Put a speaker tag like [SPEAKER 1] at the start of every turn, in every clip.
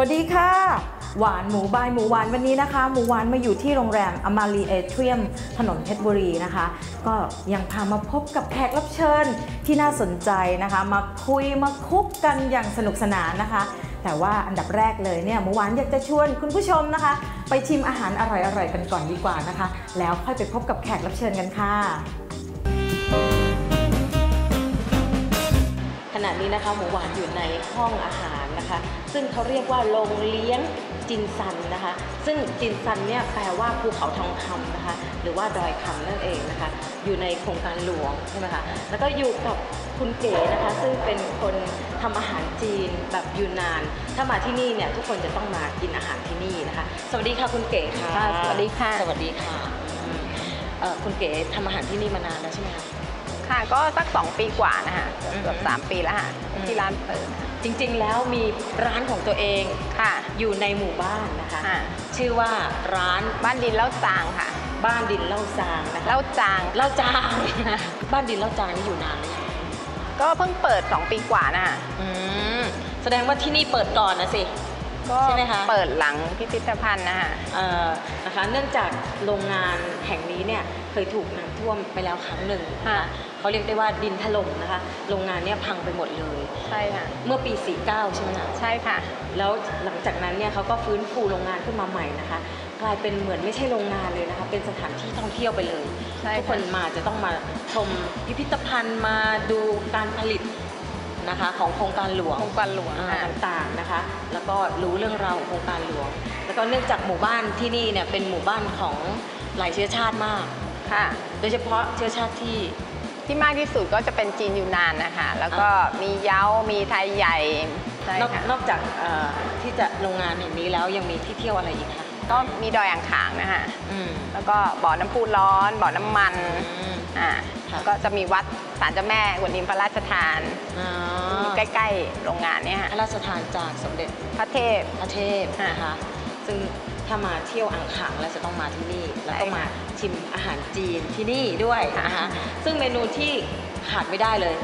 [SPEAKER 1] วัสดีค่ะ หวานหมูบายหมูหวานวันนี้นะคะ หมูหวานมาอยู่ที่โรงแรมอมารีเอเทียมถนนเพชรบุรีนะคะ ก็ยังพามาพบกับแขกรับเชิญที่น่าสนใจนะคะ มาคุยมาคุกกันอย่างสนุกสนานนะคะ แต่ว่าอันดับแรกเลยเนี่ยหมูหวานอยากจะชวนคุณผู้ชมนะคะ ไปชิมอาหารอร่อยๆกันก่อนดีกว่านะคะ แล้วค่อยไปพบกับแขกรับเชิญกันค่ะขณะนี้นะคะหมูหวานอยู่ในห้องอาหาร นะคะ ซึ่งเขาเรียกว่าโรงเลี้ยงจินซันนะคะ ซึ่งจินซันเนี่ยแปลว่าภูเขาทองคำนะคะ หรือว่าดอยคำนั่นเองนะคะ อยู่ในโครงการหลวงใช่ไหมคะแล้วก็อยู่กับคุณเก๋นะคะ ซึ่งเป็นคนทำอาหารจีนแบบยูนาน ถ้ามาที่นี่เนี่ยทุกคนจะต้องมากินอาหารที่นี่นะคะ สวัสดีค่ะคุณเก๋ค่ะ
[SPEAKER 2] ค่ะสวัสดีค่ะ
[SPEAKER 1] สวัสดีค่ะอืมเอ่อคุณเก๋ทำอาหารที่นี่มานานแล้วใช่ไหมคะ
[SPEAKER 2] ค่ะก็สัก 2 ปีกว่านะคะ
[SPEAKER 1] อืม
[SPEAKER 2] เกือบสามปีแล้วค่ะ
[SPEAKER 1] อืม
[SPEAKER 2] ที่ร้านเปิด
[SPEAKER 1] จริงๆ แล้วมีร้านของตัวเอง
[SPEAKER 2] ค่ะ
[SPEAKER 1] อยู่ในหมู่บ้านนะคะ
[SPEAKER 2] อ่า
[SPEAKER 1] ชื่อว่าร้าน
[SPEAKER 2] บ้านดินเล่าจางค่ะ
[SPEAKER 1] บ้านดินเล่าซางนะคะ
[SPEAKER 2] เล่าจาง
[SPEAKER 1] เล่าจาง บ้านดินเล่าจางนี่อยู่นานเลยง
[SPEAKER 2] ก็เพิ่งเปิด 2 ปีกว่านะคะ
[SPEAKER 1] อืมแสดงว่าที่นี่เปิดก่อนนะสิ
[SPEAKER 2] ก็
[SPEAKER 1] ใช่ไหมคะ
[SPEAKER 2] เปิดหลังพิพิธภัณฑ์นะคะ
[SPEAKER 1] เอ่อนะคะเนื่องจากโรงงานแห่งนี้เนี่ยเคยถูกน้ำท่วมไปแล้วครั้งหนึ่งนะคะเขาเรียกได้ว่าดินถล่มนะคะ โรงงานเนี่ยพังไปหมดเลย
[SPEAKER 2] ใช่ค่ะ
[SPEAKER 1] เมื่อปี 49 ใช่ไหมคะ
[SPEAKER 2] ใช่ค่ะ
[SPEAKER 1] แล้วหลังจากนั้นเนี่ยเขาก็ฟื้นฟูโรงงานขึ้นมาใหม่นะคะ กลายเป็นเหมือนไม่ใช่โรงงานเลยนะคะ เป็นสถานที่ท่องเที่ยวไปเลย
[SPEAKER 2] ใช่ค่ะ
[SPEAKER 1] ทุกคนมาจะต้องมาชมพิพิธภัณฑ์มาดูการผลิต นะคะของโครงการหลวง
[SPEAKER 2] โครงการหลวง
[SPEAKER 1] อ่า
[SPEAKER 2] ค่ะ
[SPEAKER 1] ต่างๆนะคะ แล้วก็รู้เรื่องราวของโครงการหลวง แล้วก็เนื่องจากหมู่บ้านที่นี่เนี่ยเป็นหมู่บ้านของหลายเชื้อชาติมาก
[SPEAKER 2] ค่ะ
[SPEAKER 1] โดยเฉพาะเชื้อชาติที่
[SPEAKER 2] ที่มากที่สุดก็จะเป็นจีนยูนานนะคะ แล้วก็มีเย้า มีไทยใหญ่ใช่
[SPEAKER 1] นอก
[SPEAKER 2] ค่ะ
[SPEAKER 1] นอกจากเอ่อที่จะโรงงานแห่งนี้แล้วยังมีที่เที่ยวอะไรอีกคะ
[SPEAKER 2] ก็มีดอยอ่างขางนะคะ
[SPEAKER 1] อืม
[SPEAKER 2] แล้วก็บ่อน้ำพุร้อน บ่อน้ำมัน
[SPEAKER 1] อืม
[SPEAKER 2] อ่า
[SPEAKER 1] ค่ะ
[SPEAKER 2] แล้วก็จะมีวัดศาลเจ้าแม่กวนอิมพระราชทาน
[SPEAKER 1] อ๋อ
[SPEAKER 2] อยู่ใกล้ๆโรงงานเนี่ย
[SPEAKER 1] พ
[SPEAKER 2] ค่ะ
[SPEAKER 1] ระราชทานจากสมเด็จ
[SPEAKER 2] พระเทพ
[SPEAKER 1] พระเทพนะคะ ซึ่งถ้ามาเที่ยวอ่างขางแล้วจะต้องมาที่นี่ แล้วก็
[SPEAKER 2] ใช่ค่ะ
[SPEAKER 1] มาชิมอาหารจีนที่นี่ด้วยนะคะ
[SPEAKER 2] ค่ะ
[SPEAKER 1] ซึ่งเมนูที่ขาดไม่ได้เลย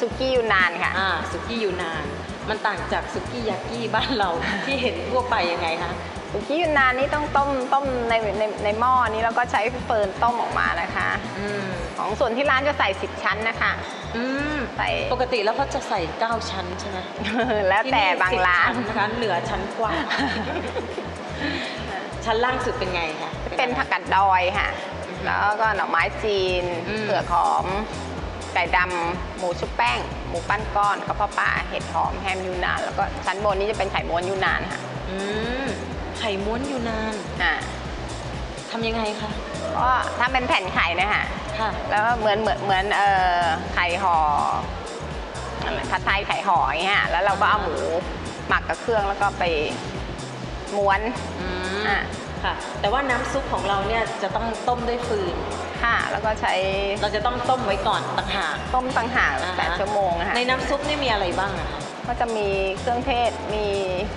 [SPEAKER 2] สุกี้ยูนานค่ะ
[SPEAKER 1] อ่าสุกี้ยูนาน มันต่างจากสุกี้ยากิบ้านเราที่เห็นทั่วไปยังไงคะ
[SPEAKER 2] สุกี้ยูนานนี่ต้องต้มต้มในในในหม้อนี้แล้วก็ใช้เฟิร์นต้มออกมานะคะ
[SPEAKER 1] อืม
[SPEAKER 2] ของส่วนที่ร้านจะใส่10ชั้นนะคะ
[SPEAKER 1] อืม
[SPEAKER 2] ใส่
[SPEAKER 1] ปกติแล้วเขาจะใส่ 9 ชั้นใช่ไหม
[SPEAKER 2] แล้วแต่
[SPEAKER 1] ที่นี่
[SPEAKER 2] บางร้าน
[SPEAKER 1] 10ชั้นะคะ เหนือชั้นกว่า ชั้นล่างสุดเป็นไงคะ
[SPEAKER 2] เป็นผักกัดดอยค่ะแล้วก็หน่อไม้จีน
[SPEAKER 1] อืม
[SPEAKER 2] เผือกหอม ไก่ดำ หมูชุบแป้ง หมูปั้นก้อนกระเพาะปลา เห็ดหอม แฮมยูนาน แล้วก็ชั้นบนนี้จะเป็นไข่ม้วนยูนานค่ะ
[SPEAKER 1] อืม ไข่ม้วนยูนาน
[SPEAKER 2] อ่า
[SPEAKER 1] ทำยังไงคะ
[SPEAKER 2] ก็ทำเป็นแผ่นไข่นะคะ
[SPEAKER 1] ค่ะ
[SPEAKER 2] แล้วก็เหมือนเหมือนเหมือนเอ่อไข่ห่ออะไรผัดไทยไข่ห่ออย่างเงี้ยแล้วเราก็เอาหมูหมักกับเครื่องแล้วก็ไปม้วน
[SPEAKER 1] อืม
[SPEAKER 2] อะ
[SPEAKER 1] ค่ะ แต่ว่าน้ำซุปของเราเนี่ยจะต้องต้มด้วยฟืน
[SPEAKER 2] ค่ะแล้วก็ใช้
[SPEAKER 1] เราจะต้องต้มไว้ก่อนต่างหาก
[SPEAKER 2] ต้มต่างหาก
[SPEAKER 1] อ่าฮะ
[SPEAKER 2] แปดชั่วโมงนะคะ
[SPEAKER 1] ในน้ำซุปนี่มีอะไรบ้างอะคะ
[SPEAKER 2] ก็จะมีเครื่องเทศ มี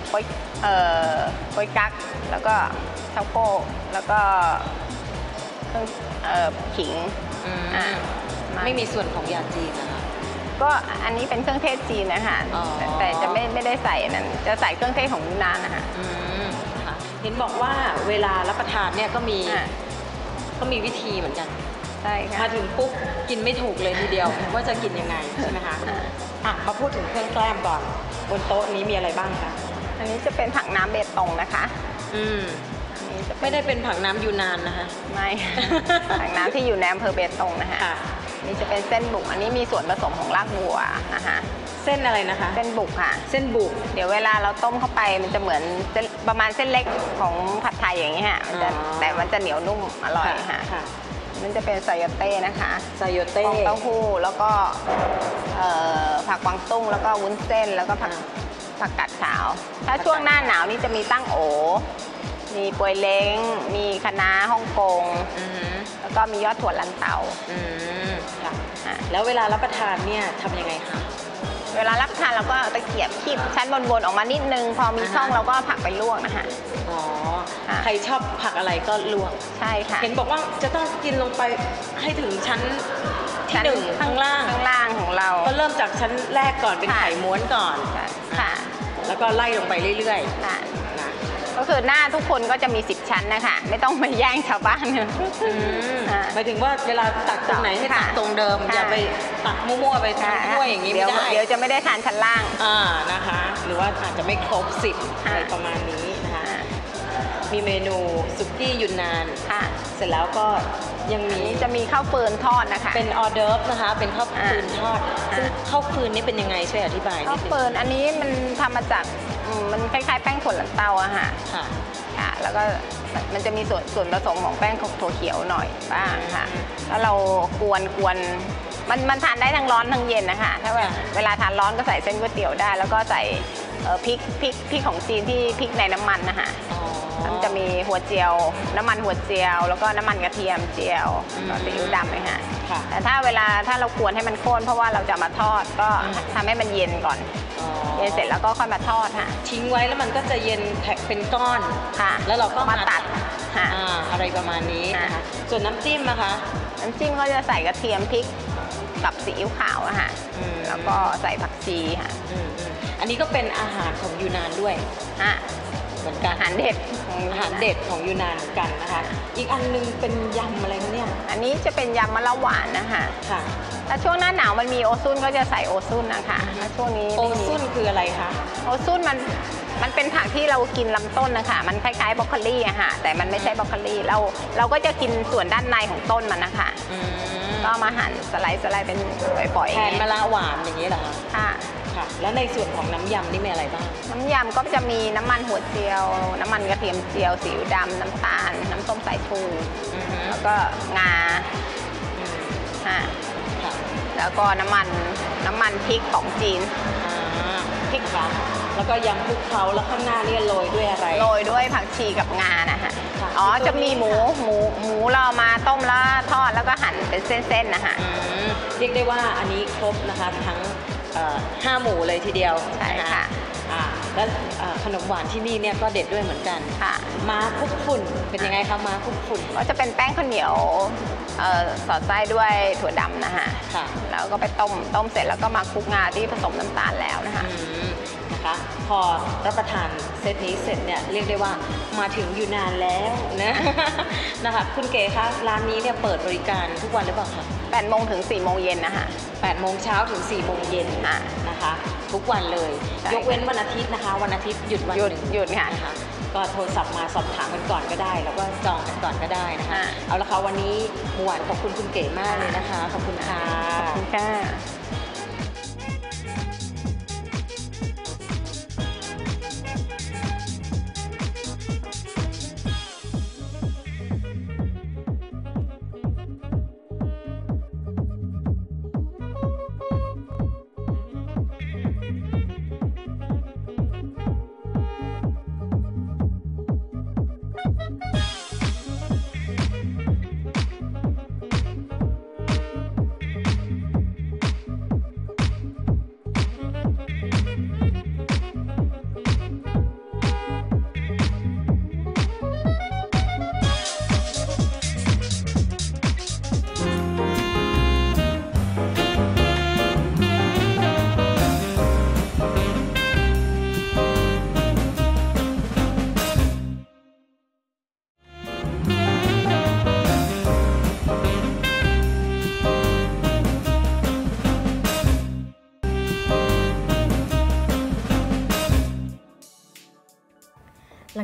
[SPEAKER 2] โป๊ยเอ่อโป๊ยกั๊ก แล้วก็เต้าโก้แล้วก็เครื่องเอ่อขิง
[SPEAKER 1] อืม
[SPEAKER 2] อ่า
[SPEAKER 1] ไม่มีส่วนของยาจีนนะคะ
[SPEAKER 2] ก็อันนี้เป็นเครื่องเทศจีนนะคะ
[SPEAKER 1] อ๋อ
[SPEAKER 2] แต่แต่จะไม่ไม่ได้ใส่นั้น จะใส่เครื่องเทศของยูนานนะคะ
[SPEAKER 1] อืมค่ะเห็นบอกว่าเวลารับประทานเนี่ยก็มี
[SPEAKER 2] อ่า
[SPEAKER 1] ก็มีวิธีเหมือนกัน
[SPEAKER 2] ใช่ค่ะ
[SPEAKER 1] มาถึงปุ๊บกินไม่ถูกเลยทีเดียว ว่าจะกินยังไงใช่ไหมคะ
[SPEAKER 2] อ่า
[SPEAKER 1] อะมาพูดถึงเครื่องแกล้มก่อนบนโต๊ะนี้มีอะไรบ้างคะ
[SPEAKER 2] อันนี้จะเป็นผักน้ำเบตงนะคะ
[SPEAKER 1] อืม
[SPEAKER 2] อันนี้จะเป็น
[SPEAKER 1] ไม่ได้เป็นผักน้ำยูนานนะคะ
[SPEAKER 2] ไม่ ผักน้ำที่อยู่ในอำเภอเบตงนะคะ
[SPEAKER 1] ค่ะ
[SPEAKER 2] อันนี่จะเป็นเส้นบุก อันนี้มีส่วนผสมของรากบัวนะคะ
[SPEAKER 1] เส้นอะไรนะคะ
[SPEAKER 2] เส้นบุกค่ะ
[SPEAKER 1] เส้นบุก
[SPEAKER 2] เดี๋ยวเวลาเราต้มเข้าไปมันจะเหมือนเส้นประมาณเส้นเล็กของผัดไทยอย่างนี้ค่ะมันจะ
[SPEAKER 1] อ๋อ
[SPEAKER 2] แต่มันจะเหนียวนุ่มอร่อยค่ะ
[SPEAKER 1] ค่ะ
[SPEAKER 2] มันจะเป็นไซโยเต้นะคะ
[SPEAKER 1] ไซโยเต้
[SPEAKER 2] ฟองเต้าหู้แล้วก็เอ่อผักกวางตุ้งแล้วก็วุ้นเส้นแล้วก็ผัก
[SPEAKER 1] อ่า
[SPEAKER 2] ผักกาดขาว ถ้าช่วงหน้าหนาวนี่จะมีตั้งโอ มีปวยเล้ง มีคะน้าฮ่องกง
[SPEAKER 1] อือหือ
[SPEAKER 2] แล้วก็มียอดถั่วลันเตา
[SPEAKER 1] อืมค่ะ
[SPEAKER 2] อะ
[SPEAKER 1] แล้วเวลารับประทานเนี่ยทำยังไงคะ
[SPEAKER 2] เวลารับทานเราก็เอาตะเกียบคีบชั้นบนๆออกมานิดนึง พอมี
[SPEAKER 1] อ่าฮะ
[SPEAKER 2] ช่องเราก็เอาผักไปลวกนะคะ
[SPEAKER 1] อ๋อ
[SPEAKER 2] ค่ะ
[SPEAKER 1] ใครชอบผักอะไรก็ลวก
[SPEAKER 2] ใช่ค่ะ
[SPEAKER 1] เห็นบอกว่าจะต้องกินลงไปให้ถึงชั้นที่
[SPEAKER 2] ชั้น
[SPEAKER 1] หนึ่งข้างล่าง
[SPEAKER 2] ข้างล่างของเรา
[SPEAKER 1] ก็เริ่มจากชั้นแรกก่อนเป็น
[SPEAKER 2] ค่ะ
[SPEAKER 1] ไข่ม้วนก่อน
[SPEAKER 2] ค่ะ
[SPEAKER 1] อแล้วก็ไล่ลงไปเรื่อย
[SPEAKER 2] ค่ะ
[SPEAKER 1] ๆนะ
[SPEAKER 2] ก็ คือหน้าทุกคนก็จะมี 10 ชั้นนะคะ ไม่ต้องมาแย่งชาวบ้าน
[SPEAKER 1] อืม
[SPEAKER 2] ค่ะ
[SPEAKER 1] หมายถึงว่าเวลาตักตรงไหนให้ตัก
[SPEAKER 2] ค่ะ
[SPEAKER 1] ตรงเดิม
[SPEAKER 2] ค่ะ
[SPEAKER 1] อย่าไปตักมั่วๆไปทั้งถ้วยอย่างนี้
[SPEAKER 2] เดี๋
[SPEAKER 1] ไม่
[SPEAKER 2] ยว
[SPEAKER 1] ได้
[SPEAKER 2] เดี๋ยวจะไม่ได้ทานชั้นล่าง
[SPEAKER 1] อ่านะคะ หรือว่าอาจจะไม่ครบสิบ
[SPEAKER 2] ค่ะ
[SPEAKER 1] อะไรประมาณนี้นะคะ
[SPEAKER 2] อ่า
[SPEAKER 1] มีเมนูซุกี้ยุนนาน
[SPEAKER 2] ค่ะ
[SPEAKER 1] เสร็จแล้วก็ยังมี
[SPEAKER 2] อันนี้จะมีข้าวเฟิร์นทอดนะคะ
[SPEAKER 1] เป็นออเดิร์ฟนะคะ เป็นข้าวฟืนทอด
[SPEAKER 2] อ่า
[SPEAKER 1] ซึ่งข้าวฟืนนี่เป็นยังไงช่วยอธิบายนิ
[SPEAKER 2] ข้า
[SPEAKER 1] ด
[SPEAKER 2] ว
[SPEAKER 1] นึง
[SPEAKER 2] เฟิร์นอันนี้มันทำมาจาก อืมมันคล้ายๆแป้งถั่วลันเตาอะค่ะ
[SPEAKER 1] ค่ะ
[SPEAKER 2] ค่ะ แล้วก็มันจะมีส่วนส่วนผสมของแป้งของถั่วเขียวหน่อยบ้างค่ะ แล้วเรากวนกวนมันมันทานได้ทั้งร้อนทั้งเย็นนะคะถ้าแบบ
[SPEAKER 1] ค่ะ
[SPEAKER 2] เวลาทานร้อนก็ใส่เส้นก๋วยเตี๋ยวได้ แล้วก็ใส่เอ่อพริกพริกพริกของจีนที่พริกในน้ำมันนะคะ
[SPEAKER 1] อ๋อ
[SPEAKER 2] มัน จะมีหัวเจียว น้ำมันหัวเจียว แล้วก็น้ำมันกระเทียมเจียว
[SPEAKER 1] อืม
[SPEAKER 2] แล้วซีอิ๊วดำเลยค่ะ
[SPEAKER 1] ค่ะ
[SPEAKER 2] แต่ถ้าเวลาถ้าเรากวนให้มันข้นเพราะว่าเราจะมาทอดก็
[SPEAKER 1] อืม
[SPEAKER 2] ทำให้มันเย็นก่อน
[SPEAKER 1] อ๋อ
[SPEAKER 2] เย็นเสร็จแล้วก็ค่อยมาทอดค่ะ
[SPEAKER 1] ทิ้งไว้แล้วมันก็จะเย็นแข็งเป็นก้อน
[SPEAKER 2] ค่ะ
[SPEAKER 1] แล้วเราก็
[SPEAKER 2] มาตัดค่ะ
[SPEAKER 1] อ่าอะไรประมาณนี้นะคะ
[SPEAKER 2] ค่ะ
[SPEAKER 1] ส่วนน้ำจิ้มนะคะ
[SPEAKER 2] น้ำจิ้มก็จะใส่กระเทียมพริกกับซีอิ๊วขาวอะค่ะ
[SPEAKER 1] อืม
[SPEAKER 2] แล้วก็ใส่ผักชีค่ะ
[SPEAKER 1] อืมอืมอันนี้ก็เป็นอาหารของยูนานด้วย
[SPEAKER 2] อะ
[SPEAKER 1] เห มือนกัน
[SPEAKER 2] อาหารเด็ดของ
[SPEAKER 1] อาหารเด็ดของยูนานเหมือนกันนะคะ อีกอันนึงเป็นยำอะไรคะเนี่ย
[SPEAKER 2] อันนี้จะเป็นยำมะละหวานนะคะ
[SPEAKER 1] ค่ะ
[SPEAKER 2] ถ้าช่วงหน้าหนาวมันมีโอซุนก็จะใส่โอซุนนะคะถ้าช่วงนี้
[SPEAKER 1] โอ
[SPEAKER 2] ไม่มี
[SPEAKER 1] ซุนคืออะไรคะ
[SPEAKER 2] โอซุนมันมันเป็นผักที่เรากินลำต้นนะคะมันคล้ายๆบรอกโคลี่อะค่ะแต่มันไม่ใช่บรอกโคลี่เราเราก็จะกินส่วนด้านในของต้นมันนะคะ
[SPEAKER 1] อืม
[SPEAKER 2] ก็เอามาหั่นสไลด์สไลด์เป็นปล่อยๆอ
[SPEAKER 1] แท
[SPEAKER 2] ย่าง
[SPEAKER 1] น
[SPEAKER 2] เงี้
[SPEAKER 1] มะ
[SPEAKER 2] ย
[SPEAKER 1] ละหวานอย่างนี้เหรอคะ
[SPEAKER 2] ค่ะ
[SPEAKER 1] ค่ะ แล้วในส่วนของน้ำยำนี่มีอะไรบ้าง
[SPEAKER 2] น้ำยำก็จะมีน้ำมันหัวเจียว น้ำมันกระเทียมเจียวซีอิ๊วดำน้ำตาล น้ำส้มสายชู
[SPEAKER 1] อือฮึ
[SPEAKER 2] แล้วก็งา
[SPEAKER 1] อืม
[SPEAKER 2] ค่ะ
[SPEAKER 1] ค่ะ
[SPEAKER 2] แล้วก็น้ำมันน้ำมันพริกของจีน
[SPEAKER 1] อ่าพริกค่ะแล้วก็ยำคลุกเคล้าแล้วข้างหน้านี่โรยด้วยอะไร
[SPEAKER 2] โรยด้วยผักชีกับงานะคะ
[SPEAKER 1] ค่ะ
[SPEAKER 2] อ๋อ
[SPEAKER 1] ตัวนี้
[SPEAKER 2] จะมีหมูหมูหมูเราเอามาต้มแล้วทอดแล้วก็หั่นเป็นเส้นๆนะคะ
[SPEAKER 1] อืมเรียกได้ว่าอันนี้ครบนะคะ ทั้งเอ่อ ห้าหมู่เลยทีเดียว
[SPEAKER 2] ใช่
[SPEAKER 1] น
[SPEAKER 2] ค่ะ
[SPEAKER 1] อ่าแล้วเอ่อขนมหวานที่นี่เนี่ยก็เด็ดด้วยเหมือนกัน
[SPEAKER 2] ค่ะ
[SPEAKER 1] ม้าคลุกฝุ่นเป็นยังไงคะม้าคลุกฝุ่น
[SPEAKER 2] ก็จะเป็นแป้งข้าวเหนียวเอ่อสอดไส้ด้วยถั่วดำนะคะ
[SPEAKER 1] ค่ะ
[SPEAKER 2] แล้วก็ไปต้มต้มเสร็จแล้วก็มาคลุกงาที่ผสมน้ำตาลแล้วนะคะ
[SPEAKER 1] อืมนะคะ พอรับประทานเซตนี้เสร็จเนี่ยเรียกได้ว่ามาถึงอยู่นานแล้วนะนะคะคุณเก๋คะร้านนี้เนี่ยเปิดบริการทุกวันหรือเปล่าคะ
[SPEAKER 2] 8โมงถึง4โมงเย็นนะคะ
[SPEAKER 1] 8โมงเช้าถึง4โมงเย็น
[SPEAKER 2] อะ
[SPEAKER 1] นะคะ ทุกวันเลย
[SPEAKER 2] ใช่
[SPEAKER 1] ยกเว้นวันอาทิตย์นะคะ วันอาทิตย์หยุดวัน
[SPEAKER 2] หยุด
[SPEAKER 1] นึ่ง
[SPEAKER 2] หยุดค่ะ
[SPEAKER 1] นะคะก็โทรศัพท์มาสอบถามกันก่อนก็ได้ แล้วก็จองกันก่อนก็ได้นะคะ
[SPEAKER 2] อะ
[SPEAKER 1] เอาละค่ะวันนี้หมูหวานขอบคุณคุณเก๋มากเลยนะคะ ขอบคุณค่ะ
[SPEAKER 2] ขอบคุณค่ะ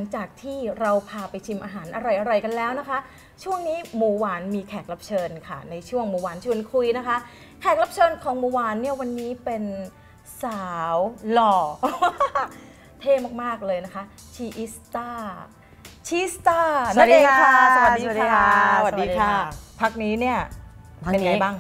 [SPEAKER 3] งจากที่เราพาไปชิมอาหารอร่อยๆกันแล้วนะคะ ช่วงนี้หมูหวานมีแขกรับเชิญค่ะ ในช่วงหมูหวานชวนคุยนะคะ แขกรับเชิญของหมูหวานเนี่ยวันนี้เป็นสาวหล่อ เท่มากๆเลยนะคะชีอิสตาชีสตา
[SPEAKER 4] สวัสดีค่ะ
[SPEAKER 3] สวัสดี
[SPEAKER 4] สวัสดี
[SPEAKER 3] ค่ะ
[SPEAKER 4] ค่ะ
[SPEAKER 3] สวัสดีค่ะ
[SPEAKER 4] สวัสดีค่ะ
[SPEAKER 3] พักนี้เนี่ย
[SPEAKER 4] พัก
[SPEAKER 3] เป็นไง
[SPEAKER 4] นี้
[SPEAKER 3] บ้าง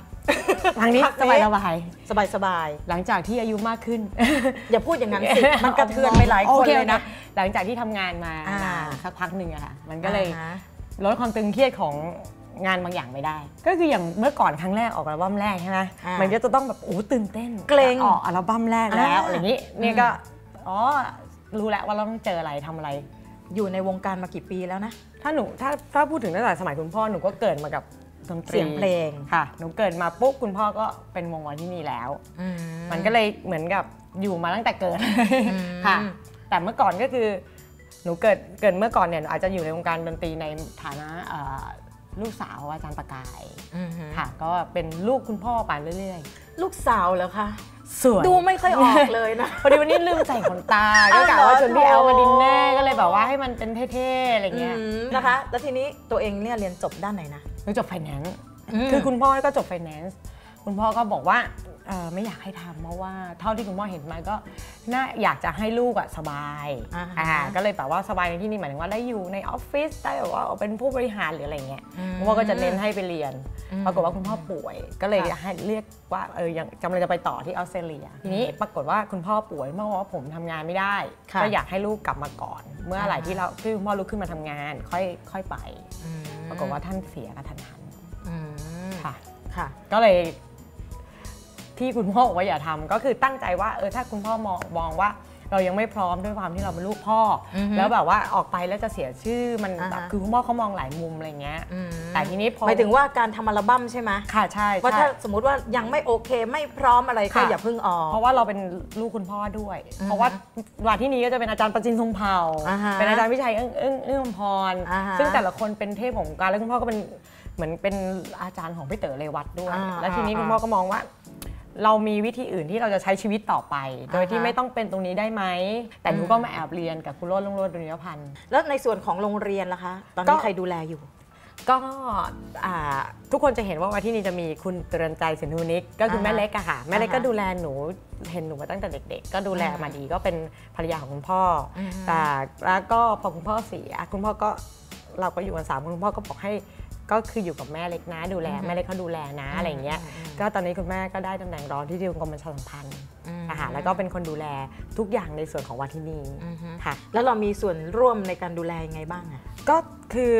[SPEAKER 4] ทางนี้
[SPEAKER 3] พัก
[SPEAKER 4] สบายสบาย
[SPEAKER 3] สบายสบาย
[SPEAKER 4] หลังจากที่อายุมากขึ้น
[SPEAKER 3] ๆอย่าพูดอย่างนั้นสิ มันกระเทือนไปหลายคน
[SPEAKER 4] โอ
[SPEAKER 3] เลยนะ
[SPEAKER 4] โอ หลังจากที่ทำงานมา
[SPEAKER 3] อ่านา
[SPEAKER 4] นสักพักหนึ่งอะค่ะมันก็เลย
[SPEAKER 3] อ่าฮะ
[SPEAKER 4] ลดความตึงเครียดของงานบางอย่างไม่ได้ ก็คืออย่างเมื่อก่อนครั้งแรกออกอัลบั้มแรกใช่ไหมมันก็จะต้องแบบโอ้ตื่นเต้น
[SPEAKER 3] เกรง
[SPEAKER 4] ออกอัลบั้มแรกแล้ว
[SPEAKER 3] อ่า
[SPEAKER 4] อะไรอย่างนี้เนี่ยก็อ๋อรู้แล้วว่าเราต้องเจออะไรทำอะไร
[SPEAKER 3] อยู่ในวงการมากี่ปีแล้วนะ
[SPEAKER 4] ถ้าหนูถ้าถ้าพูดถึงตั้งแต่สมัยคุณพ่อหนูก็เกิดมากับดนตรี
[SPEAKER 3] เสียงเพลง
[SPEAKER 4] ค่ะหนูเกิดมาปุ๊บคุณพ่อก็เป็นวงวานที่นี่แล้ว
[SPEAKER 3] อื
[SPEAKER 4] มันก็เลยเหมือนกับอยู่มาตั้งแต่เกิด
[SPEAKER 3] อืม
[SPEAKER 4] ค่ะ แต่เมื่อก่อนก็คือหนูเกิดเกิดเมื่อก่อนเนี่ยหนูอาจจะอยู่ในวงการดนตรีในฐานะเอ่อลูกสาวอาจารย์ประกาย
[SPEAKER 3] อืม
[SPEAKER 4] ค่ะ ก็เป็นลูกคุณพ่อไปเรื่อย
[SPEAKER 3] ลูกสาวเหรอคะ
[SPEAKER 4] ๆสวย
[SPEAKER 3] ดูไม่ค่อยออกเลยนะ
[SPEAKER 4] พอดีวันนี้ลืมใส่ขนตาก็
[SPEAKER 3] อ้าว
[SPEAKER 4] กะว่า
[SPEAKER 3] เหรอ
[SPEAKER 4] ชวนพี่แอลมา
[SPEAKER 3] โถ
[SPEAKER 4] ดินเนอร์ก็เลยแบบว่าให้มันเป็นเท่ๆอะไรเงี้ย
[SPEAKER 3] อืมนะคะ แล้วทีนี้ตัวเองเนี่ยเรียนจบด้านไหนนะ
[SPEAKER 4] หนูจบไฟแนนซ์
[SPEAKER 3] อืม
[SPEAKER 4] คือคุณพ่อก็จบไฟแนนซ์คุณพ่อก็บอกว่าเอ่อ ไม่อยากให้ทำเพราะว่าเท่าที่คุณพ่อเห็นมาก็น่าอยากจะให้ลูกอะสบาย
[SPEAKER 3] อ่าฮะ
[SPEAKER 4] อ่าก็เลยแบบว่าสบายในที่นี้หมายถึงว่าได้อยู่ในออฟฟิศได้แบบว่าเป็นผู้บริหารหรืออะไรเงี้ย
[SPEAKER 3] อืม
[SPEAKER 4] คุณพ่อก็จะเน้นให้ไปเรียน
[SPEAKER 3] อืม
[SPEAKER 4] ปรากฏว่าคุณพ่อป่วย ก็เลย
[SPEAKER 3] ค่ะ
[SPEAKER 4] ให้เรียกว่าเออยังกำลังจะไปต่อที่ออสเตรเลียทีนี้ปรากฏว่าคุณพ่อป่วยเมื่อว่าผมทำงานไม่ได้
[SPEAKER 3] ค่ะ
[SPEAKER 4] ก็อยากให้ลูกกลับมาก่อน เมื่อไหร่
[SPEAKER 3] อ่า
[SPEAKER 4] ที่เราที่คุณพ่อลุกขึ้นมาทำงาน ค่อยค่อยไป
[SPEAKER 3] อืม
[SPEAKER 4] ปรากฏว่าท่านเสียกระทันหัน
[SPEAKER 3] อืม
[SPEAKER 4] ค่ะ
[SPEAKER 3] ค่ะ
[SPEAKER 4] ก็เลย ที่คุณพ่อบอกว่าอย่าทำก็คือตั้งใจว่าเออถ้าคุณพ่อมองมองว่าเรายังไม่พร้อมด้วยความที่เราเป็นลูกพ่ออ
[SPEAKER 3] อฮึ
[SPEAKER 4] แล้วแบบว่าออกไปแล้วจะเสียชื่อมัน
[SPEAKER 3] อ่าฮะ
[SPEAKER 4] แบบคือคุณพ่อเขามองหลายมุมอะไรเงี้ย
[SPEAKER 3] อืม
[SPEAKER 4] แต่ทีนี้พอ
[SPEAKER 3] หมายถึงว่าการทำอัลบั้มใช่ไหม
[SPEAKER 4] ค่ะใช่
[SPEAKER 3] ว่า
[SPEAKER 4] ใช่
[SPEAKER 3] ถ้าสมมติว่ายังไม่โอเคไม่พร้อมอะไรก็
[SPEAKER 4] ค่ะ
[SPEAKER 3] อย่าเพิ่งออก
[SPEAKER 4] เพราะว่าเราเป็นลูกคุณพ่อด้วย
[SPEAKER 3] อือฮะ
[SPEAKER 4] เพราะว่าว่าที่นี้ก็จะเป็นอาจารย์ประจินทรงเผ่า
[SPEAKER 3] อ่าฮะ
[SPEAKER 4] เป็นอาจารย์วิชัยเอื้องเอื้องเอื้องอมพร
[SPEAKER 3] อ่าฮะ
[SPEAKER 4] ซึ่งแต่ละคนเป็นเทพของการแล้วคุณพ่อก็เป็นเหมือนเป็นอาจารย์ของพี่เต๋อเรวัตด้วย
[SPEAKER 3] อ่า
[SPEAKER 4] แล้วทีนี้
[SPEAKER 3] อ่า
[SPEAKER 4] คุณพ่อก็มองว่า เรามีวิธีอื่นที่เราจะใช้ชีวิตต่อไป โดยที่
[SPEAKER 3] อ่าฮะ
[SPEAKER 4] ไม่ต้องเป็นตรงนี้ได้ไหม แต่หนูก็มาแอบเรียนกับคุณโรจน์ลุงโรจน์ดุลยพันธ์
[SPEAKER 3] แล้วในส่วนของโรงเรียนล่ะคะ ตอน
[SPEAKER 4] ก็
[SPEAKER 3] นี้ใครดูแลอยู่
[SPEAKER 4] ก็อ่าทุกคนจะเห็นว่าวันที่นี่จะมีคุณเตือนใจสินธุนิก ก็คือ
[SPEAKER 3] อ่าฮะ
[SPEAKER 4] แม่เล็กอะค่ะ แม่เล็กก็
[SPEAKER 3] อ่าฮะ
[SPEAKER 4] ดูแลหนูเห็นหนูมาตั้งแต่เด็ก ๆ ก็ดูแล
[SPEAKER 3] อ่าม
[SPEAKER 4] มาดีก็เป็นภรรยาของคุณพ่ออ
[SPEAKER 3] ม
[SPEAKER 4] แต่แล้วก็พอคุณพ่อเสียคุณพ่อก็เราก็อยู่กันสามคนคุณพ่อก็บอกให้ ก็คืออยู่กับแม่เล็กนะดูแล
[SPEAKER 3] อือฮึ
[SPEAKER 4] แม่เล็กเขาดูแลนะอะไรอย่างเงี้ย
[SPEAKER 3] อืมอืม
[SPEAKER 4] ก็ตอนนี้คุณแม่ก็ได้ตำแหน่งรองที่ดีลกรมประชาสัมพันธ์
[SPEAKER 3] อืม
[SPEAKER 4] นะคะแล้วก็เป็นคนดูแลทุกอย่างในส่วนของวัดที่นี่
[SPEAKER 3] อือฮึ
[SPEAKER 4] ค่ะ
[SPEAKER 3] แล้วเรามีส่วนร่วมในการดูแลยังไงบ้างอะ
[SPEAKER 4] ก็ คือ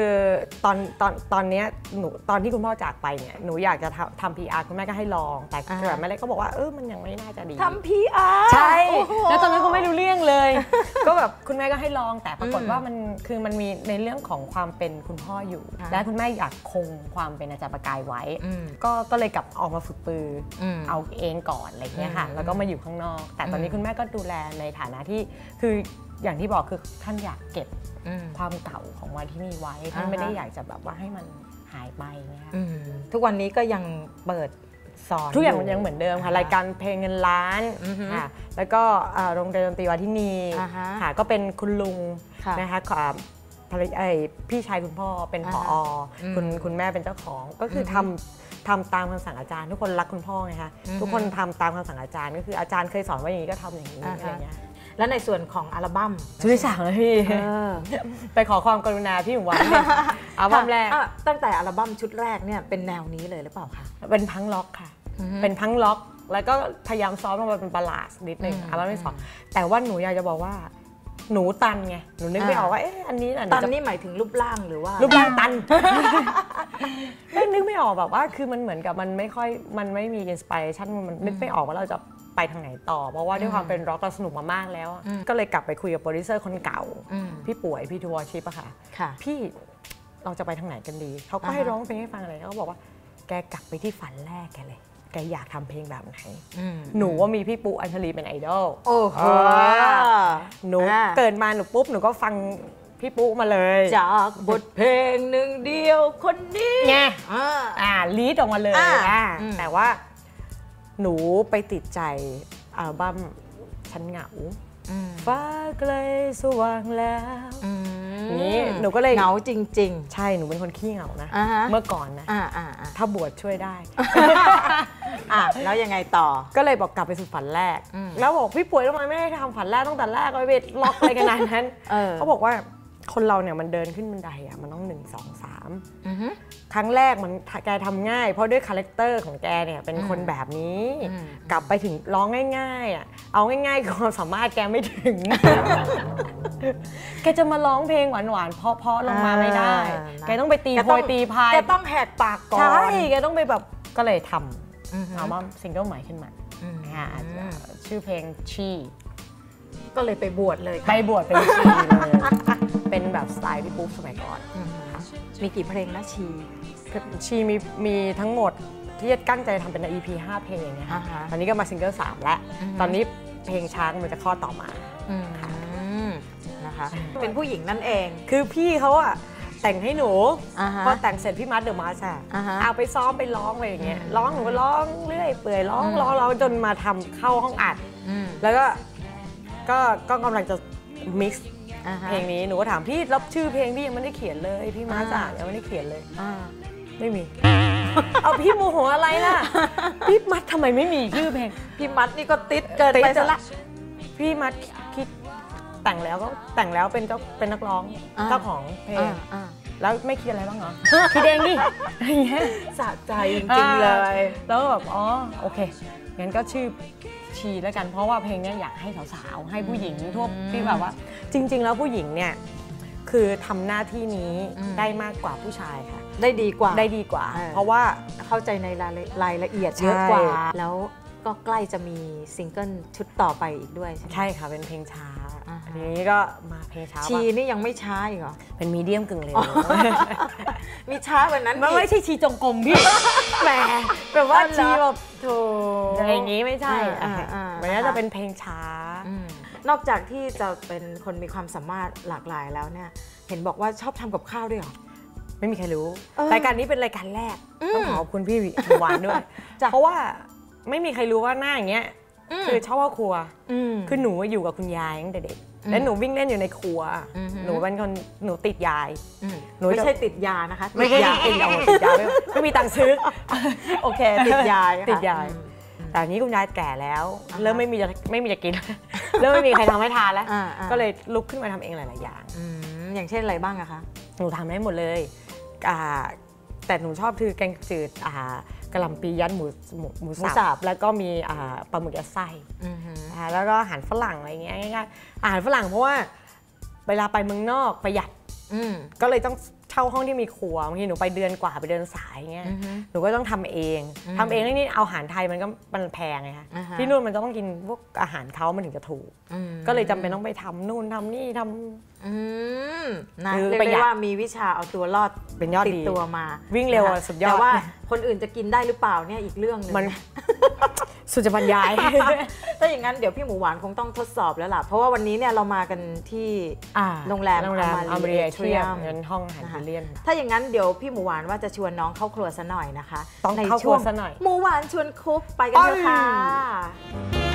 [SPEAKER 4] ตอนตอนตอนเนี้ยหนูตอนที่คุณพ่อจากไปเนี่ยหนูอยากจะทำทำ PR คุณแม่ก็ให้ลองแต่
[SPEAKER 3] อ่า
[SPEAKER 4] แต่แม่เล็กก็บอกว่าเออมันยังไม่น่าจะดี
[SPEAKER 3] ทำ PR
[SPEAKER 4] ใช่
[SPEAKER 3] โอ้โห
[SPEAKER 4] แล้วตอนนั้นก็ไม่รู้เรื่องเลย ก็แบบคุณแม่ก็ให้ลองแต่ปรากฏ
[SPEAKER 3] อืม
[SPEAKER 4] ว่ามันคือมันมีในเรื่องของความเป็นคุณพ่ออยู่
[SPEAKER 3] ค่ะ
[SPEAKER 4] และคุณแม่อยากคงความเป็นอาจารย์ประกายไว้
[SPEAKER 3] อืม
[SPEAKER 4] ก็ก็เลยกลับออกมาฝึกปืออ
[SPEAKER 3] ม
[SPEAKER 4] เอาเองก่อนอะไรเงี้ยค่ะ
[SPEAKER 3] อืม
[SPEAKER 4] แล้วก็มาอยู่ข้างนอก แต่ตอนนี้
[SPEAKER 3] อืม
[SPEAKER 4] คุณแม่ก็ดูแลในฐานะที่คือ อย่างที่บอกคือท่านอยากเก็บ
[SPEAKER 3] อืม
[SPEAKER 4] ความเก่าของวันที่นี่ไว้ ท่าน
[SPEAKER 3] อ่าฮะ
[SPEAKER 4] ไม่ได้อยากจะแบบว่าให้มันหายไปนะคะ
[SPEAKER 3] อืมทุกวันนี้ก็ยังเปิดสอน
[SPEAKER 4] ทุกอย่างมันยังเหมือนเดิมค่ะ
[SPEAKER 3] อ่าฮะ
[SPEAKER 4] รายการเพลงเงินล้าน
[SPEAKER 3] อือฮึ
[SPEAKER 4] ค่ะแล้วก็อ่าโรงเรียนดนตรีวัดที่นี่
[SPEAKER 3] อ่าฮะ
[SPEAKER 4] ค่ะก็เป็นคุณลุง
[SPEAKER 3] ค่ะ
[SPEAKER 4] นะคะอ่าภรรยาเอ้ยพี่ชายคุณพ่อเป็นผอ
[SPEAKER 3] อ่าฮะ
[SPEAKER 4] คุณ
[SPEAKER 3] อืม
[SPEAKER 4] คุณแม่เป็นเจ้าของก็คืออ
[SPEAKER 3] อฮึ
[SPEAKER 4] ทำทำตามคำสั่งอาจารย์ ทุกคนรักคุณพ่อไงคะ
[SPEAKER 3] อือฮึ
[SPEAKER 4] ทุกคนทำตามคำสั่งอาจารย์ ก็คืออาจารย์เคยสอนว่าอย่างนี้ก็ทำอย่างนี้
[SPEAKER 3] อ่าฮะ
[SPEAKER 4] อะไรเงี้ย
[SPEAKER 3] แล้วในส่วนของอัลบั้ม
[SPEAKER 4] ชุดที่สามแล้วพี่
[SPEAKER 3] เออ
[SPEAKER 4] ไปขอความกรุณาพี่หนุ่มหวานเนี่ยอัลบั้มแรก
[SPEAKER 3] อะตั้งแต่อัลบั้มชุดแรกเนี่ยเป็นแนวนี้เลยหรือเปล่าคะ
[SPEAKER 4] เป็นพังล็อกค่ะ
[SPEAKER 3] อือฮึ
[SPEAKER 4] เป็นพังล็อก แล้วก็พยายามซ้อมลงมาเป็นบาลาดนิดนึง
[SPEAKER 3] อืม
[SPEAKER 4] อัลบั้มที่สองแต่ว่าหนูอยากจะบอกว่าหนูตันไง หนูนึกไม่
[SPEAKER 3] อ่า
[SPEAKER 4] ออกว่า เอ๊ะ อันนี้อัน
[SPEAKER 3] ตั
[SPEAKER 4] นี้
[SPEAKER 3] น
[SPEAKER 4] จะ
[SPEAKER 3] นี่หมายถึงรูปร่างหรือว่า
[SPEAKER 4] รูปร่างตันเอ้ยนึกไม่ออกแบบว่า คือมันเหมือนกับมันไม่ค่อย มันไม่มีอินสปิเรชันมันนึกไม่ออกว่าเราจะ ไปทางไหนต่อ เพราะว่าด้วยความเป็นร็อกเราสนุกมามากแล้วอะ
[SPEAKER 3] อืม
[SPEAKER 4] ก็เลยกลับไปคุยกับโปรดิวเซอร์คนเก่า
[SPEAKER 3] อืม
[SPEAKER 4] พี่ป่วยพี่ทัวร์ชิปอะค่ะ
[SPEAKER 3] ค่ะ
[SPEAKER 4] พี่เราจะไปทางไหนกันดี เขาก็
[SPEAKER 3] อ่าฮะ
[SPEAKER 4] ให้ร้องเพลงให้ฟังอะไรเขาก็บอกว่าแกกลับไปที่ฝันแรกแกเลย แกอยากทำเพลงแบบไหน
[SPEAKER 3] อืม
[SPEAKER 4] หนูว่ามีพี่ปูอัญชลีเป็นไอดอล
[SPEAKER 3] โอ้โห
[SPEAKER 4] หนู
[SPEAKER 3] อ่า
[SPEAKER 4] เกิดมาหนูปุ๊บหนูก็ฟังพี่ปูมาเลย
[SPEAKER 3] จากบทเพลงหนึ่งเดียวคนนี้
[SPEAKER 4] ไง
[SPEAKER 3] อ่า
[SPEAKER 4] อ่าลีดออกมาเลย
[SPEAKER 3] อ่า
[SPEAKER 4] อ่า
[SPEAKER 3] อืม
[SPEAKER 4] แต่ว่า หนูไปติดใจอัลบั้มฉันเหงา
[SPEAKER 3] อืม
[SPEAKER 4] ฟ้าไกลสว่างแล้ว
[SPEAKER 3] อืม
[SPEAKER 4] นี่หนูก็เลย
[SPEAKER 3] เหงาจริง
[SPEAKER 4] ใช่หนูเป็นคนขี้เหงานะ
[SPEAKER 3] อ่าฮะ
[SPEAKER 4] เมื่อก่อนนะ
[SPEAKER 3] ๆอ่าอ่าอ่า
[SPEAKER 4] ถ้าบวชช่วยได้
[SPEAKER 3] อะแล้วยังไงต่อ
[SPEAKER 4] ก็เลยบอกกลับไปสู่ฝันแรก
[SPEAKER 3] อืม
[SPEAKER 4] แล้วบอกพี่ป่วยทำไมไม่ให้ทำฝันแรกตั้งแต่แรกไปล็อกอะไรขนาดนั้น
[SPEAKER 3] เออ
[SPEAKER 4] เขาบอกว่า คนเราเนี่ยมันเดินขึ้นบันไดอะมันต้องหนึ่งสองสาม
[SPEAKER 3] อือฮึ
[SPEAKER 4] ครั้งแรกมันแกทำง่าย เพราะด้วยคาแรคเตอร์ของแกเนี่ยเป็นคนแบบนี้
[SPEAKER 3] อืม
[SPEAKER 4] กลับไปถึงร้องง่ายๆอะเอาง่ายๆคือความสามารถแกไม่ถึง แกจะมาร้องเพลงหวานๆเพราะๆลงมาไม่ได้
[SPEAKER 3] อ่านะ
[SPEAKER 4] แกต้องไปตี
[SPEAKER 3] แก
[SPEAKER 4] โพ
[SPEAKER 3] ต้อง
[SPEAKER 4] ยตีพาย
[SPEAKER 3] แกต้องแหกปากก่อน
[SPEAKER 4] ใช่แกต้องไปแบบก็เลยท
[SPEAKER 3] อือฮึำ
[SPEAKER 4] เอามาซิงเกิลใหม่ขึ้นมา
[SPEAKER 3] อืม
[SPEAKER 4] อ่าชื่อเพลงชี
[SPEAKER 3] ก็เลยไปบวชเลยค่ะ
[SPEAKER 4] ไปบวชเป็นชีเลย เป็นแบบสไตล์พี่ปุ๊บสมัยก่อน
[SPEAKER 3] อืมมีกี่เพลงนะชี
[SPEAKER 4] ชีมีมีทั้งหมดที่จะกั้งใจทำเป็น EP 5 เพลงเนี่ย
[SPEAKER 3] อ่าฮะ
[SPEAKER 4] ตอนนี้ก็มาซิงเกิล3แล้ว
[SPEAKER 3] อือฮึ
[SPEAKER 4] ตอนนี้เพลงช้ามันจะข้อดต่อมา
[SPEAKER 3] อืมนะคะ เป็นผู้หญิงนั่นเอง
[SPEAKER 4] คือพี่เขาอะแต่งให้หนู
[SPEAKER 3] อ่าฮะ
[SPEAKER 4] พอแต่งเสร็จพี่มัดเดอะมาสอะ
[SPEAKER 3] อ่าฮะ
[SPEAKER 4] เอาไปซ้อมไปร้องไปอย่างเงี้ย
[SPEAKER 3] อืม
[SPEAKER 4] ร้องหนูก็ร้องเรื่อยเปื่อยร้อง
[SPEAKER 3] อืม
[SPEAKER 4] ร้องร้องจนมาทำเข้าห้องอัด
[SPEAKER 3] อืม
[SPEAKER 4] แล้วก็ก็ก็กำลังจะมิกซ์
[SPEAKER 3] อ่าฮะ
[SPEAKER 4] เพลงนี้หนูก็ถามพี่รับชื่อเพลงพี่ยังไม่ได้เขียนเลย พี่มาจ่า
[SPEAKER 3] อ่ายั
[SPEAKER 4] ยังไม่ได้เขียนเลย
[SPEAKER 3] อ่า
[SPEAKER 4] ไม่มี เอาพี่โมโหอะไรล่ะ พี่มัดทำไมไม่มีชื่อเพลง
[SPEAKER 3] พี่มัดนี่ก็ติดเกินไปซะละ
[SPEAKER 4] พี่มัดคิดแต่งแล้วก็แต่งแล้วเป็นเจ้าเป็นนักร้อง
[SPEAKER 3] อ่า
[SPEAKER 4] เจ้าของเพลง
[SPEAKER 3] อ่าอ่า
[SPEAKER 4] แล้วไม่คิดอะไรบ้างเหรอ คิดเองดิอะไรเงี้ย
[SPEAKER 3] สะใจจริงๆเลย
[SPEAKER 4] แล้วก็แบบอ๋อโอเคงั้นก็ชื่อ ชีแล้วกัน เพราะว่าเพลงนี้อยากให้สาวๆให้ผู้หญิงทั่วที่แบบว่า จริง ๆ แล้วผู้หญิงเนี่ยคือทำหน้าที่นี้ได้มากกว่าผู้ชายค่ะ
[SPEAKER 3] ได้ดีกว่า
[SPEAKER 4] ได้ดีกว่า
[SPEAKER 3] เพ
[SPEAKER 4] ราะว่า
[SPEAKER 3] เข้าใจในรายละเอียดเยอะกว่า แล้วก็ใกล้จะมีซิงเกิลชุดต่อไปอีกด้วยใช่ไหม
[SPEAKER 4] ใช่ค่ะเป็นเพลงช้า นนี้ก็มาเพลงช้า
[SPEAKER 3] ชี
[SPEAKER 4] บ้าง
[SPEAKER 3] นี่ยังไม่ช้าอีกเหรอ
[SPEAKER 4] เป็นมีเดียมกึ่งเร็ว
[SPEAKER 3] มีช้ากว่านั้น
[SPEAKER 4] มัน
[SPEAKER 3] อีก
[SPEAKER 4] ไม่ใช่ชีจงกรมพี่ แหมแบบว่า
[SPEAKER 3] อ๋อเหรอ
[SPEAKER 4] ชีแบบ
[SPEAKER 3] โถ
[SPEAKER 4] อะไรอย่างงี้ไม่ใช่
[SPEAKER 3] อ่าอ่า
[SPEAKER 4] มันน่าจะเป็นเพลงช้า
[SPEAKER 3] อืมนอกจากที่จะเป็นคนมีความสามารถหลากหลายแล้วเนี่ย เห็นบอกว่าชอบทำกับข้าวด้วยเหรอ
[SPEAKER 4] ไม่มีใครรู้
[SPEAKER 3] เออ
[SPEAKER 4] รายการนี้เป็นรายการแรก
[SPEAKER 3] อืม
[SPEAKER 4] ต้องขอขอบคุณพี่หวานด้วย
[SPEAKER 3] จ้ะ
[SPEAKER 4] เพราะว่าไม่มีใครรู้ว่าหน้าอย่างเงี้ยคือชอบว่าครัว
[SPEAKER 3] ม
[SPEAKER 4] คือหนูอยู่กับคุณยายตั้งแต่เด็ก
[SPEAKER 3] อืม
[SPEAKER 4] และหนูวิ่งเล่นอยู่ในครัว
[SPEAKER 3] อือฮึ
[SPEAKER 4] หนูเป็นคนหนูติดยาย
[SPEAKER 3] ม
[SPEAKER 4] หนูจะ
[SPEAKER 3] ไม่ใช่ติดยานะคะ
[SPEAKER 4] ไม่ใช่
[SPEAKER 3] ติดยา
[SPEAKER 4] ติดยาติดยาไม่ไม่มีตังค์ซื้อ
[SPEAKER 3] โอเค ติดยาค่ะ
[SPEAKER 4] ติดยา
[SPEAKER 3] อืม
[SPEAKER 4] แต่อันนี้คุณยายแก่แล้ว
[SPEAKER 3] อ่าฮะ
[SPEAKER 4] เริ่มไม่มีจะไม่มีจะกิน เริ่มไม่มีใครทำให้ทานแล้ว
[SPEAKER 3] อ่าอ่า
[SPEAKER 4] ก็เลยลุกขึ้นมาทำเองหลาย ๆ อย่าง
[SPEAKER 3] อืมอย่างเช่นอะไรบ้างอะคะ
[SPEAKER 4] หนูทำได้หมดเลยอ่า แต่หนูชอบคือแกงจืดอ่ากะหล่ำปียัดหมูหมูหมู
[SPEAKER 3] หมูสั
[SPEAKER 4] สั
[SPEAKER 3] บบ
[SPEAKER 4] แล้วก็มีอ่าปลาหมึกยัดไส้
[SPEAKER 3] อือหือ
[SPEAKER 4] นะคะแล้วก็อาหารฝรั่งอะไรเงี้ยง่ายๆอาหารฝรั่งเพราะว่าเวลาไปเมืองนอกประหยัด
[SPEAKER 3] อืม
[SPEAKER 4] ก็เลยต้องเช่าห้องที่มีครัวบางทีหนูไปเดือนกว่าไปเดือนสายเงี้ย
[SPEAKER 3] อือฮึ
[SPEAKER 4] หนูก็ต้องทำเอง
[SPEAKER 3] อืม
[SPEAKER 4] ทำเองแล้วนี่เอาอาหารไทยมันก็มันแพงไงคะ
[SPEAKER 3] อ่าฮะ
[SPEAKER 4] ที่นู่นมันจะต้องกินพวกอาหารเขามันถึงจะถูก
[SPEAKER 3] อืม
[SPEAKER 4] ก็เลยจำเป็นต้องไปทำนู่นทำนี่ทำ
[SPEAKER 3] อืมนะ
[SPEAKER 4] คือ
[SPEAKER 3] เรียก
[SPEAKER 4] ประหยั
[SPEAKER 3] ได้
[SPEAKER 4] ด
[SPEAKER 3] ว่ามีวิชาเอาตัวรอด
[SPEAKER 4] เป็นยอด
[SPEAKER 3] ติด
[SPEAKER 4] ดี
[SPEAKER 3] ตัวมา
[SPEAKER 4] วิ่งเร็วอะ
[SPEAKER 3] นะคะ
[SPEAKER 4] สุดยอด
[SPEAKER 3] แต่ว่าคนอื่นจะกินได้หรือเปล่าเนี่ยอีกเรื่องหนึง
[SPEAKER 4] มันสุดจะบรรยาย
[SPEAKER 3] ถ้าอย่างนั้นเดี๋ยวพี่หมูหวานคงต้องทดสอบแล้วล่ะ เพราะว่าวันนี้เนี่ยเรามากันที่โรงแรม
[SPEAKER 4] โรงแรม
[SPEAKER 3] Amalie
[SPEAKER 4] อเมริเทีย
[SPEAKER 3] Atrium
[SPEAKER 4] เงินห้องอาหาร
[SPEAKER 3] นะคะ
[SPEAKER 4] อิตาเลียน
[SPEAKER 3] ถ้าอย่างนั้นเดี๋ยวพี่หมูหวานว่าจะชวนน้องเข้าครัวซะหน่อยนะคะ
[SPEAKER 4] ต้อง
[SPEAKER 3] ใน
[SPEAKER 4] เข้าครัว
[SPEAKER 3] ช่วง
[SPEAKER 4] ซะหน่อย
[SPEAKER 3] หมูหวานชวนคุกไปกันเถอะค่ะ
[SPEAKER 4] ค่ะ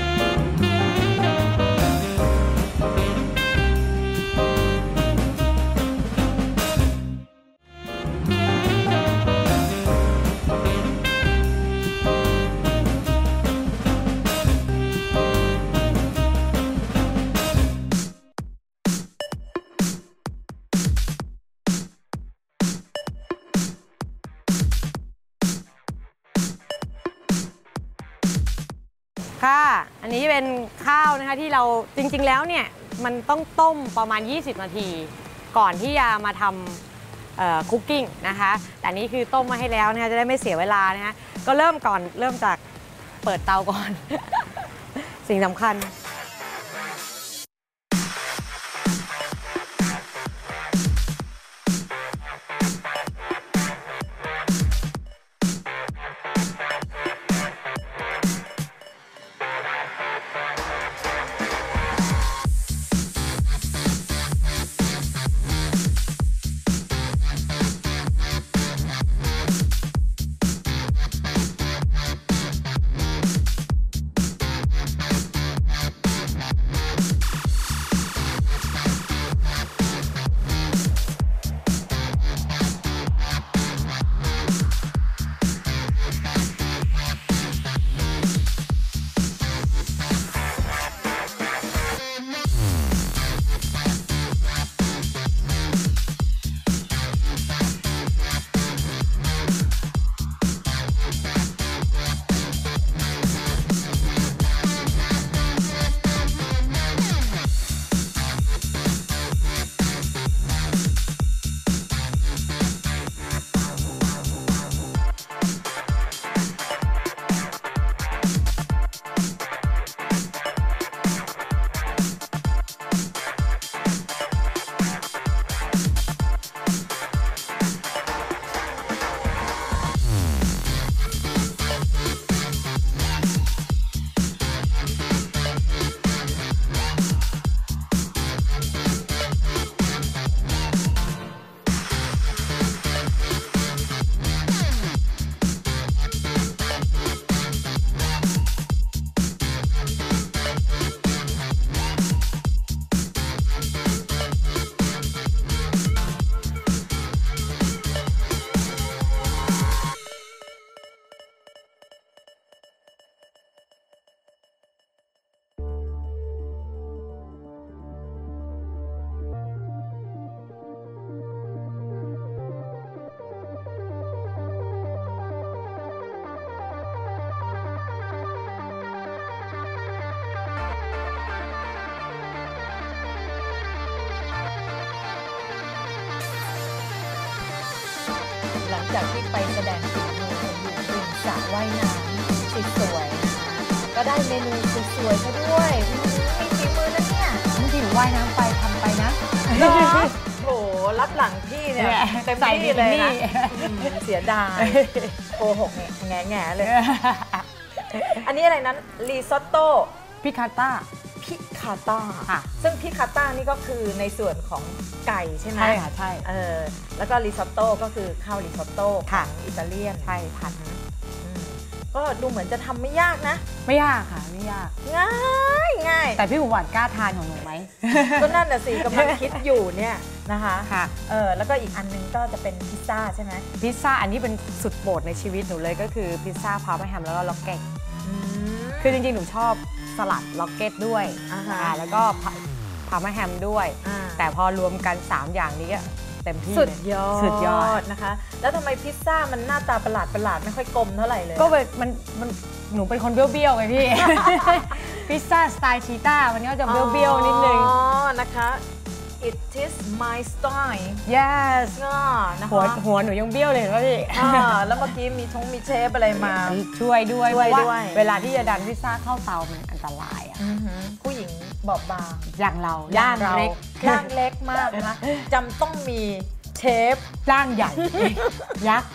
[SPEAKER 4] เป็นข้าวนะคะที่เราจริง ๆ แล้วเนี่ยมันต้องต้มประมาณ 20 นาที ก่อนที่จะมาทำคุกกิ้งนะคะแต่นนี้คือต้มมาให้แล้วนะคะจะได้ไม่เสียเวลานะคะก็เริ่มก่อนเริ่มจากเปิดเตาก่อน สิ่งสำคัญ
[SPEAKER 3] ก็ได้เมนูสวยๆซะด้วยอืมมีฝีมือนะเนี่ย
[SPEAKER 4] บางทีหนูว่ายน้ำไปทำไปนะ
[SPEAKER 3] เหรอโถรับหลังพี่เนี่ย
[SPEAKER 4] เนี่ย
[SPEAKER 3] เต็ม
[SPEAKER 4] ใส่
[SPEAKER 3] ที่เลย
[SPEAKER 4] บิกิ
[SPEAKER 3] นะ
[SPEAKER 4] นี่
[SPEAKER 3] อืมเสียดายโกหกเนี่ยแง่แง่ๆเลย อันนี้อะไรนั้นรีซอตโต้
[SPEAKER 4] พิคาต้า
[SPEAKER 3] พิคาต้า
[SPEAKER 4] ค่ะ
[SPEAKER 3] ซึ่งพิคาต้านี่ก็คือในส่วนของไก่ใช่ไหม
[SPEAKER 4] ใช่ค่ะใช่
[SPEAKER 3] เออแล้วก็ริซอตโต้ก็คือข้าวริซอตโต้ข
[SPEAKER 4] ค่ะ
[SPEAKER 3] องอิตาเลียน
[SPEAKER 4] ใช่ผัด
[SPEAKER 3] อืม ก็ดูเหมือนจะทำไม่ยากนะ
[SPEAKER 4] ไม่ยากค่ะไม่ยาก
[SPEAKER 3] ง่ายง่าย
[SPEAKER 4] แต่พี่หมูหวานกล้าทานของหนูไหม
[SPEAKER 3] ก็นั่นน่ะสิกำลังคิดอยู่เนี่ยนะคะ
[SPEAKER 4] ค่ะ
[SPEAKER 3] เออแล้วก็อีกอันหนึงก็จะเป็นพิซซ่าใช่ไหม
[SPEAKER 4] พิซซ่าอันนี้เป็นสุดโปรดในชีวิตหนูเลยก็คือพิซซ่าพาร์มาแฮมแล้วก็ล็อกเก็ต
[SPEAKER 3] อืม
[SPEAKER 4] คือจริงๆ หนูชอบสลัดล็อกเก็ตด้วย
[SPEAKER 3] อ่าฮะ
[SPEAKER 4] อ่าแล้วก็พาพาร์มาแฮมด้วย
[SPEAKER 3] อ่า
[SPEAKER 4] แต่พอรวมกัน 3 อย่างนี้ก็เต็มที่
[SPEAKER 3] สุด
[SPEAKER 4] เลย
[SPEAKER 3] ยอด
[SPEAKER 4] สุดยอด
[SPEAKER 3] นะคะ แล้วทำไมพิซซ่ามันหน้าตาประหลาดประหลาดไม่ค่อยกลมเท่าไหร่เลย
[SPEAKER 4] ก็เป็นมันมันหนูเป็นคนเบี้ยวๆไงพี่ พิซซ่าสไตล์ชีต้ามันก็จะเบี้ยวๆนิดนึง
[SPEAKER 3] อ๋อนะคะ it is my style
[SPEAKER 4] yes
[SPEAKER 3] ก็นะคะ
[SPEAKER 4] หัวหัวหนูยังเบี้ยวเลยเห็นป่ะพี่
[SPEAKER 3] อ่าแล้วเมื่อกี้มีชงมีเชฟอะไรมา
[SPEAKER 4] ช่วยด้วย
[SPEAKER 3] ช่วย
[SPEAKER 4] เพราะ
[SPEAKER 3] ด้วย
[SPEAKER 4] เวลาที่จะดันพิซซ่าเข้าเตามันอันตรายอะ
[SPEAKER 3] อือหือผู้หญิง บอบบาง
[SPEAKER 4] อย่างเรา
[SPEAKER 3] ย่า
[SPEAKER 4] ย่างง
[SPEAKER 3] เรา
[SPEAKER 4] เล็ก
[SPEAKER 3] ย่างเล็กมากนะคะจำต้องมีเชฟ
[SPEAKER 4] ร่างใหญ่ยักษ์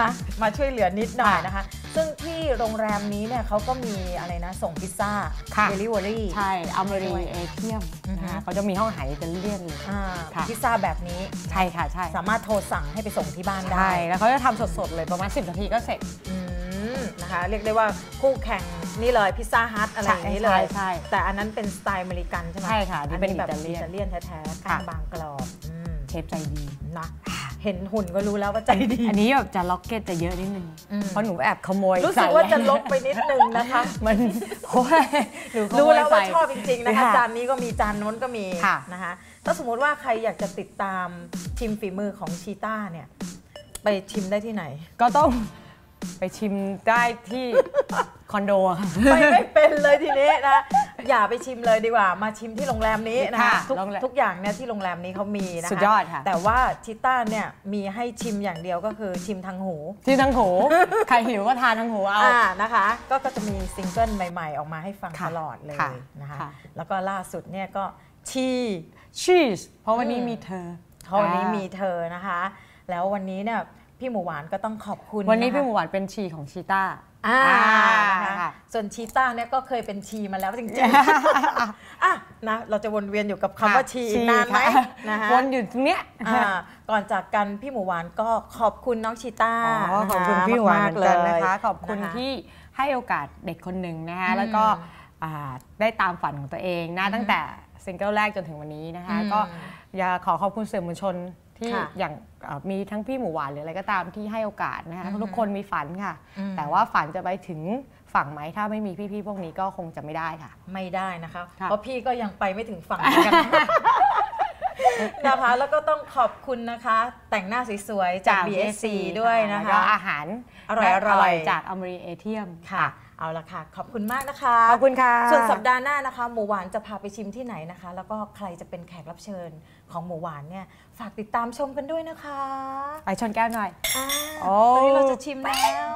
[SPEAKER 3] นะมาช่วยเหลือนิดหน่อย
[SPEAKER 4] ค่ะ
[SPEAKER 3] นะคะ ซึ่งที่โรงแรมนี้เนี่ยเขาก็มีอะไรนะ ส่งพิซซ่า
[SPEAKER 4] ค่ะ
[SPEAKER 3] เดลิเวอรี่
[SPEAKER 4] ใช่อเมริเอเทียม
[SPEAKER 3] อือฮึ
[SPEAKER 4] นะคะเขาจะมีห้องอาหารอิตาเลียนเลย
[SPEAKER 3] อ่า
[SPEAKER 4] ค่ะ
[SPEAKER 3] พิซซ่าแบบนี้
[SPEAKER 4] ใช่ค่ะใช่
[SPEAKER 3] สามารถโทรสั่งให้ไปส่งที่บ้านได้
[SPEAKER 4] ใช่แล้วเขาจะทำสดๆเลยประมาณ 10 นาทีก็เสร็จ
[SPEAKER 3] อืม นะคะ เรียกได้ว่าคู่แข่งนี่เลยพิซซ่าฮัทอะไรอย่างนี้เลย
[SPEAKER 4] ใช่ใช่
[SPEAKER 3] แต่อันนั้นเป็นสไตล์อเมริกันใช่ไหม
[SPEAKER 4] ใช่ค่ะนี่เป็น
[SPEAKER 3] แบบ
[SPEAKER 4] อิตาเลียน
[SPEAKER 3] อิตาเลียนแท้ๆ
[SPEAKER 4] ค่ะ
[SPEAKER 3] ก้างบางกรอบอืม
[SPEAKER 4] เชฟใจดี
[SPEAKER 3] นะเห็นหุ่นก็รู้แล้วว่าใจดี
[SPEAKER 4] อันนี้แบบจะล็อกเก็ตจะเยอะนิดนึง
[SPEAKER 3] อืม
[SPEAKER 4] เพราะหนูแอบขโมย
[SPEAKER 3] รู้สึกว่าจะลบไปนิดนึงนะคะ
[SPEAKER 4] มันโอ้ยหนูขโมย
[SPEAKER 3] รู้แล้วว่า
[SPEAKER 4] ใส่
[SPEAKER 3] ชอบจริงๆนะคะ
[SPEAKER 4] ค่ะ
[SPEAKER 3] จานนี้ก็มีจานโน้นก็มี
[SPEAKER 4] ค่ะ
[SPEAKER 3] นะคะ ถ้าสมมุติว่าใครอยากจะติดตามชิมฝีมือของชีต้าเนี่ย ไปชิมได้ที่ไหน
[SPEAKER 4] ก็ต้อง ไปชิมได้ที่ คอนโดอะค่ะ
[SPEAKER 3] ไปไม่เป็นเลยทีนี้นะ อย่าไปชิมเลยดีกว่า มาชิมที่โรงแรมนี้นะคะ
[SPEAKER 4] ค่ะ
[SPEAKER 3] ทุก
[SPEAKER 4] โรงแรม
[SPEAKER 3] ทุกอย่างเนี่ยที่โรงแรมนี้เขามีนะคะ
[SPEAKER 4] สุดยอดค่ะ
[SPEAKER 3] แต่ว่าชิต้าเนี่ยมีให้ชิมอย่างเดียวก็คือชิมทางหู
[SPEAKER 4] ที่ทั้งหู ใครหิวก็ทานทั้งหูเอา
[SPEAKER 3] อ่านะคะ ก็ก็จะมีซิงเกิลใหม่ๆ ออกมาให้ฟัง
[SPEAKER 4] ค่ะ
[SPEAKER 3] ตลอดเลย
[SPEAKER 4] ค่ะ
[SPEAKER 3] นะคะ
[SPEAKER 4] ค่ะ
[SPEAKER 3] แล้วก็ล่าสุดเนี่ยก็ชี
[SPEAKER 4] ชีสเพราะวันนี้
[SPEAKER 3] อืม
[SPEAKER 4] มีเธอ
[SPEAKER 3] เท่านี้มีเธอนะคะ แล้ววันนี้เนี่ย พี่หมูหวานก็ต้องขอบคุณ
[SPEAKER 4] วันนี้ะ
[SPEAKER 3] คะ
[SPEAKER 4] พี่หมูหวานเป็นชีของชีต้า
[SPEAKER 3] อ่า
[SPEAKER 4] อ่า
[SPEAKER 3] นะคะ
[SPEAKER 4] ค่ะ
[SPEAKER 3] ส่วนชีต้าเนี่ยก็เคยเป็นชีมาแล้วจริงๆอะนะเราจะวนเวียนอยู่กับคำว่าชีอีกนานไหม
[SPEAKER 4] ค่ะ
[SPEAKER 3] นะคะ
[SPEAKER 4] วนอยู่ตรงเนี้ย
[SPEAKER 3] อ่าก่อนจากกันพี่หมูหวานก็ขอบคุณน้องชีต้า
[SPEAKER 4] อ๋อขอบคุณ
[SPEAKER 3] นะะ
[SPEAKER 4] พี่หวาน
[SPEAKER 3] มาก
[SPEAKER 4] เหมือนกันนะคะ
[SPEAKER 3] เลย
[SPEAKER 4] ขอบคุณ
[SPEAKER 3] นะคะ
[SPEAKER 4] ที่ให้โอกาสเด็กคนหนึ่งนะคะ
[SPEAKER 3] อืม
[SPEAKER 4] แล้วก็อ่าได้ตามฝันของตัวเองนะตั้งแต่ซิงเกิลแรกจนถึงวันนี้นะคะ
[SPEAKER 3] อืม
[SPEAKER 4] ก็ อยากขอขอบคุณสื่อมวลชนที่
[SPEAKER 3] ค่ะ
[SPEAKER 4] อย่างอ่ามีทั้งพี่หมูหวานหรืออะไรก็ตามที่ให้โอกาสนะคะ
[SPEAKER 3] อืม
[SPEAKER 4] ทุกคนมีฝันค่ะ
[SPEAKER 3] อืม
[SPEAKER 4] แต่ว่าฝันจะไปถึงฝั่งไหมถ้าไม่มีพี่ๆพวกนี้ก็คงจะไม่ได้ค่ะ
[SPEAKER 3] ไม่ได้นะคะ
[SPEAKER 4] ค่ะ
[SPEAKER 3] เพราะพี่ก็ยังไปไม่ถึงฝั่งเหมือนกัน นะคะ แล้วก็ต้องขอบคุณนะคะ แต่งหน้าสวยๆจาก BSC ด้วยนะ
[SPEAKER 4] แล้วก็
[SPEAKER 3] คะ
[SPEAKER 4] อาหาร
[SPEAKER 3] อร่อยๆ
[SPEAKER 4] ร่อยจากอเมริเอเทียม
[SPEAKER 3] ค่ะ เอาละค่ะ ขอบคุณมากนะคะ
[SPEAKER 4] ขอบคุณค่ะ
[SPEAKER 3] ส่วนสัปดาห์หน้านะคะ หมูหวานจะพาไปชิมที่ไหนนะคะ แล้วก็ใครจะเป็นแขกรับเชิญของหมูหวานเนี่ย ฝากติดตามชมกันด้วยนะคะ
[SPEAKER 4] ไปชนแก้วหน่อยอ
[SPEAKER 3] ตอนนี้เราจะชิมแล้ว